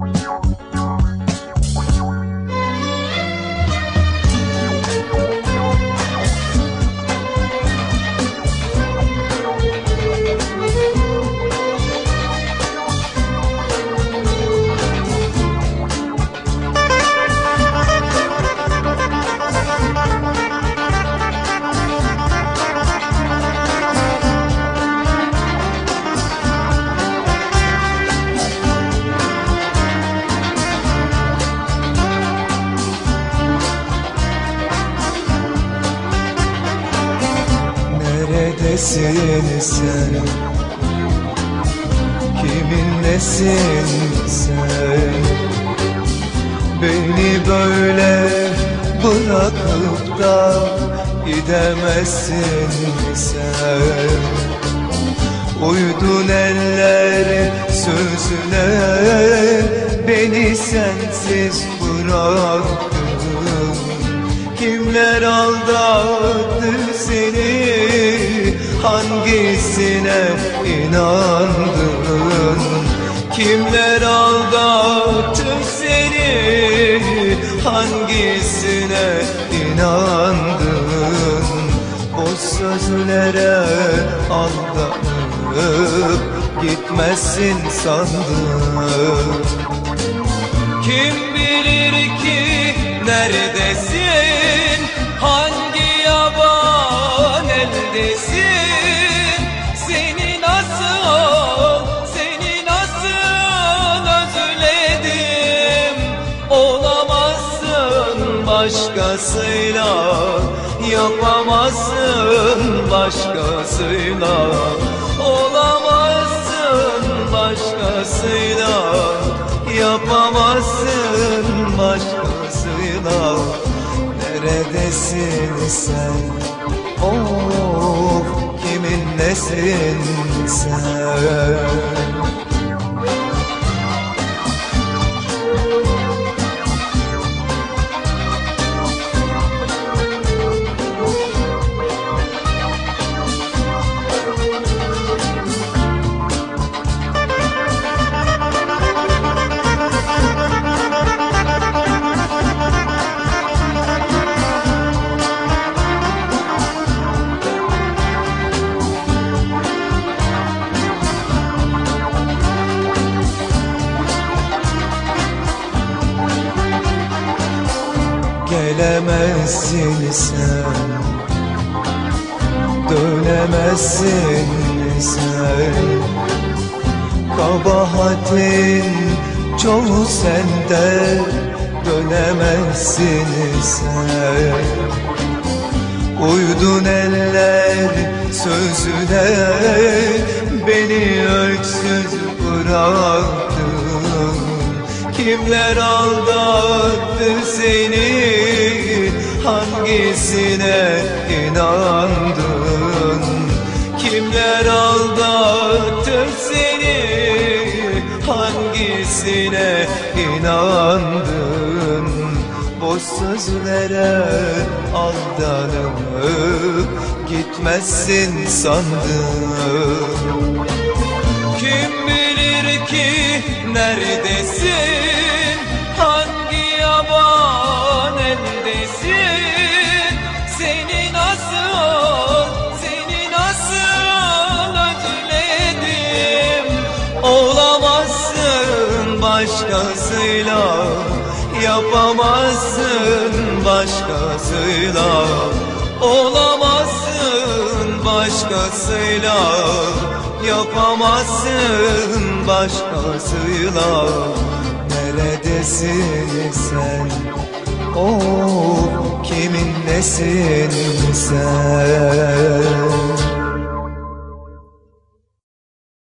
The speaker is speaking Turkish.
you Neredesin sen? Kimin nesin sen? Beni böyle bırakıp da gidemezsin sen. Uydun eller sözüne Beni sensiz bıraktın. Kimler aldattı seni Hangisine inandın? Kimler aldattı seni? Hangisine inandın? O sözlere aldanıp Gitmezsin sandım Kim bilir ki neredesin? Hangi başkasıyla Yapamazsın başkasıyla Olamazsın başkasıyla Yapamazsın başkasıyla. Neredesin sen? Of kimin nesin sen Gelemezsin sen. Dönemezsin sen. Kabahatin çoğu sende. Dönemezsin sen. Uydun eller sözüne Beni öksüz bıraktın. Kimler aldattı seni Hangisine inandın. Kimler aldattı seni? Hangisine inandın? Boş sözlere aldanıp Gitmezsin sandım kim bilir ki neredesin Yapamazsın başkasıyla. Olamazsın başkasıyla. Yapamazsın başkasıyla. Neredesin sen? Oh kimin nesin sen